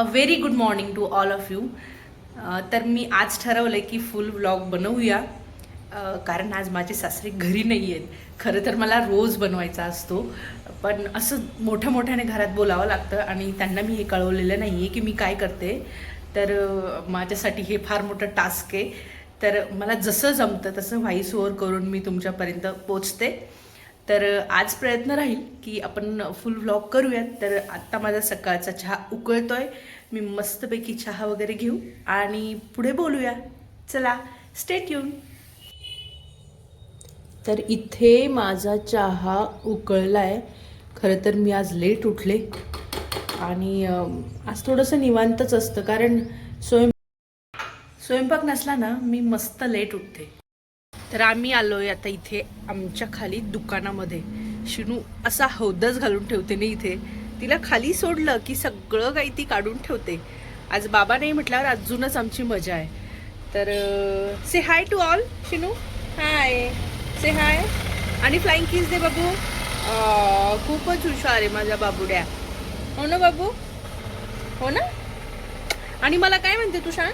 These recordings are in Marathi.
A very good morning to all of you तर मी आज ठरवलं आहे की फुल व्लॉग बनवूया. Uh, कारण आज माझे सासरे घरी नाही आहेत खरं तर मला रोज बनवायचा असतो. पण असं मोठ्या मोठ्याने घरात बोलावं लागतं आणि त्यांना मी हे कळवलेलं नाही आहे की मी काय करते. तर uh, माझ्यासाठी हे फार मोठं टास्क आहे. तर मला जसं जमतं तसं व्हॉइस ओव्हर करून मी तुमच्यापर्यंत पोचते. तर आज प्रयत्न राहील की आपण फुल व्लॉग करूयात. तर आत्ता माझा सकाळचा चहा उकळतोय. मी मस्तपैकी चहा वगैरे घेऊ आणि पुढे बोलूया. चला स्टेट येऊन तर इथे माझा चहा उकळला आहे खरं तर मी आज लेट उठले. आणि आज थोडंसं निवांतच असतं. कारण स्वयं स्वयंपाक नसला ना मी मस्त लेट उठते. तर आम्ही आलोय आता इथे आमच्या खाली दुकानामध्ये. शिनू असा हौदच घालून ठेवते ना इथे. तिला खाली सोडलं की सगळं काही ती काढून ठेवते. आज बाबा नाही म्हटल्यावर अजूनच आमची मजा आहे. तर say hi to all Shinu. Hi say hi आणि फ्लाइंग किस दे बाबू. खूपच हुशार आहे माझ्या बाबुड्या. हो ना बाबू? हो ना? आणि मला काय म्हणते तू शान?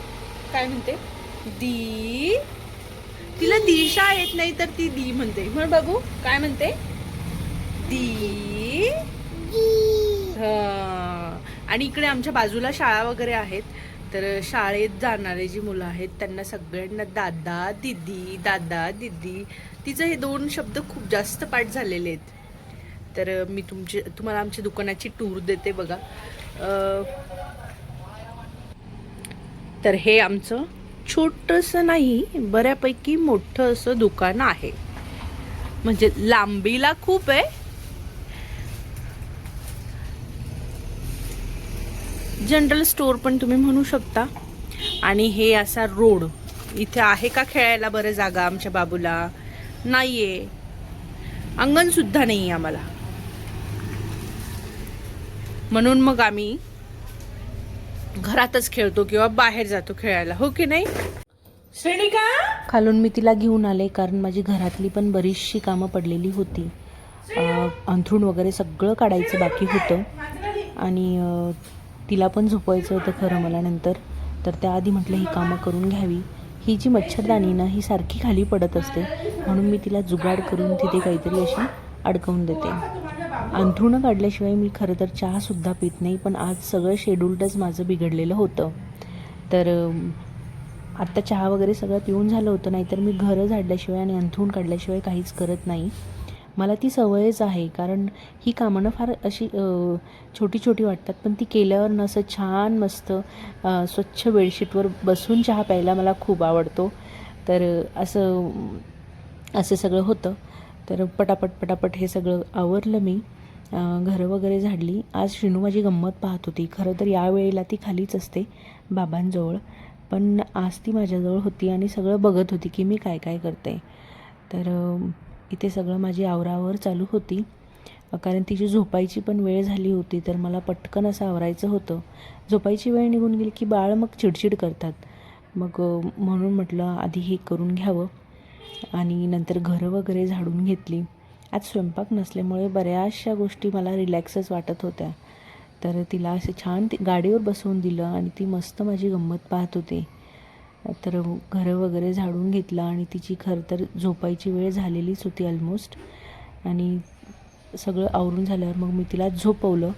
काय म्हणते? दी तिला दिशा येत नाही तर ती दी म्हणते. म्हण बाबू काय म्हणते? दी. हा. आणि इकडे आमच्या बाजूला शाळा वगैरे आहेत. तर शाळेत जाणारे जी मुलं आहेत त्यांना सगळ्यांना दादा दिदी दादा दिदी तिचं हे दोन शब्द खूप जास्त पाठ झालेले आहेत. तर मी तुमचे तुम्हाला आमच्या दुकानाची टूर देते बघा. तर हे आमचं छोटंसं नाही बऱ्यापैकी मोठं असं दुकान आहे. म्हणजे लांबीला खूप आहे. जनरल स्टोअर पण तुम्ही म्हणू शकता. आणि हे असा रोड. इथे आहे का खेळायला बरं जागा आमच्या बाबूला? नाहीये. अंगण सुद्धा नाही आम्हाला. म्हणून मग आम्ही घरातच खेळतो किंवा बाहेर जातो खेळायला हो की नाही? श्रेणिका खालून मी तिला घेऊन आले कारण माझी घरातली पण बरीचशी कामं पडलेली होती. अंथरूण वगैरे सगळं काढायचं बाकी होतं. आणि तिला पण झोपवायचं होतं खरं मला नंतर. तर त्याआधी म्हटलं ही कामं करून घ्यावी. ही जी मच्छरदाणी ना ही सारखी खाली पडत असते. म्हणून मी तिला जुगाड करून तिथे काहीतरी अशी अडकवून देते. अंथरुणं काढल्याशिवाय मी खरं तर चहासुद्धा पित नाही पण आज सगळं शेड्यूल्डच माझं बिघडलेलं होतं. तर आत्ता चहा वगैरे सगळं पिऊन झालं होतं नाहीतर मी घरं झाडल्याशिवाय आणि अंथरूण काढल्याशिवाय काहीच करत नाही. मला ती सवयच आहे कारण ही कामं फार अशी छोटी छोटी वाटतात पण ती केल्यावर ना असं छान मस्त स्वच्छ बेडशीटवर बसून चहा प्यायला मला खूप आवडतो. तर असं असं सगळं होतं. तर पटापट पटापट हे सगळं आवरलं मी. घरं वगैरे झाडली. आज श्रीनू माझी गंमत पाहत होती. खरं तर यावेळेला ती खालीच असते बाबांजवळ. पण आज ती माझ्याजवळ होती आणि सगळं बघत होती की मी काय काय करते तर इथे सगळं माझी आवरावर चालू होती. कारण तिची झोपायची पण वेळ झाली होती तर मला पटकन असं आवरायचं होतं. झोपायची वेळ निघून गेली की बाळ मग चिडचिड करतात. मग म्हणून म्हटलं आधी हे करून घ्यावं. आणि नंतर घरं वगैरे झाडून घेतली. आज स्वयंपाक नसल्यामुळे बऱ्याचशा गोष्टी मला रिलॅक्सच वाटत होत्या. तर तिला असं छान ती गाडीवर बसवून दिलं आणि ती मस्त माझी गंमत पाहत होती. तर घरं वगैरे झाडून घेतलं आणि तिची खरं तर झोपायची वेळ झालेलीच होती ऑलमोस्ट आणि सगळं आवरून झाल्यावर मग मी तिला झोपवलं.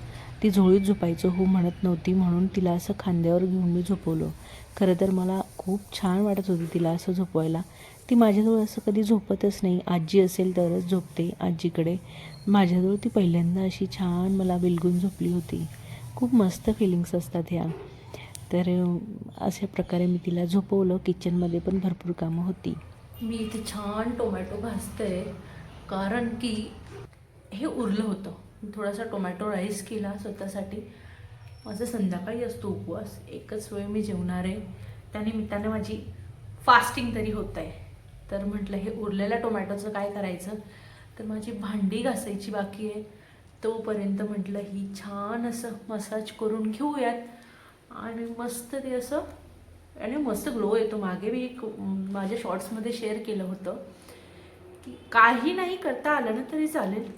ती झोळीत झोपायचं हो म्हणत नव्हती म्हणून तिला असं खांद्यावर घेऊन मी झोपवलं. खरं तर मला खूप छान वाटत होती तिला असं झोपवायला. ती माझ्याजवळ असं कधी झोपतच नाही. आजी असेल तरच झोपते आजीकडे. माझ्याजवळ ती पहिल्यांदा अशी छान मला विलगून झोपली होती. खूप मस्त फिलिंग्स असतात ह्या. तर अशा प्रकारे मी तिला झोपवलं. किचनमध्ये पण भरपूर कामं होती. मी इथे छान टोमॅटो भाजते कारण की हे उरलं होतं. थोडासा टोमॅटो राईस केला स्वतःसाठी. माझं संध्याकाळी असतो उपवास. एकच वेळ मी जेवणार आहे. त्यानिमित्ताने माझी फास्टिंग तरी होत आहे तर म्हटलं हे उरलेल्या टोमॅटोचं काय करायचं? तर माझी भांडी घासायची बाकी आहे. तोपर्यंत म्हटलं ही छान असं मसाज करून घेऊयात. आणि मस्त ते असं आणि मस्त ग्लो येतो. मागे मी एक माझ्या शॉर्ट्समध्ये शेअर केलं होतं की काही नाही करता आलं ना तरी चालेल.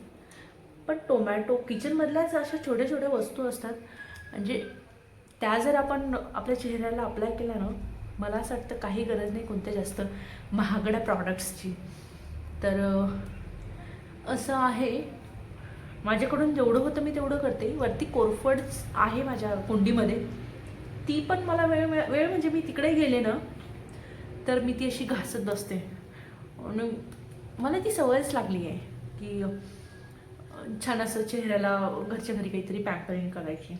पण टोमॅटो किचनमधल्याच अशा छोट्या छोट्या वस्तू असतात म्हणजे त्या जर आपण आपल्या चेहऱ्याला अप्लाय केल्या ना मला असं वाटतं काही गरज नाही कोणत्या जास्त महागड्या प्रॉडक्ट्सची तर असं आहे. माझ्याकडून जेवढं होतं मी तेवढं करते. वरती कोरफड्स आहे माझ्या कुंडीमध्ये. ती पण मला वेळ वेळ म्हणजे मी तिकडे गेले ना तर मी ती अशी घासत बसते. आणि मला ती सवयच लागली आहे की छान असं चेहऱ्याला घरच्या घरी काहीतरी पॅम्परिंग करायची.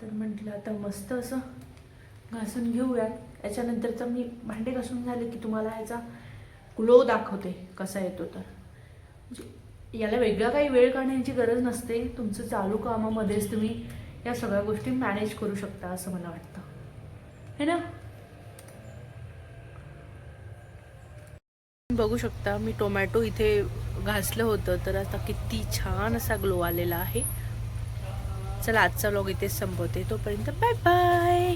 तर म्हटलं आता मस्त असं घासून घेऊयात. याच्यानंतरचं मी भांडे घासून झाले की तुम्हाला याचा ग्लो दाखवते कसा येतो तर. म्हणजे याला वेगळा काही वेळ काढण्याची गरज नसते. तुमचं चालू कामामध्येच तुम्ही या सगळ्या गोष्टी मॅनेज करू शकता असं मला वाटतं. है ना? बघू शकता मी टोमॅटो इथे घासलं होतं तर आता किती छान असा ग्लो आलेला आहे. चला आजचा व्लॉग इथेच संपवते. तोपर्यंत बाय बाय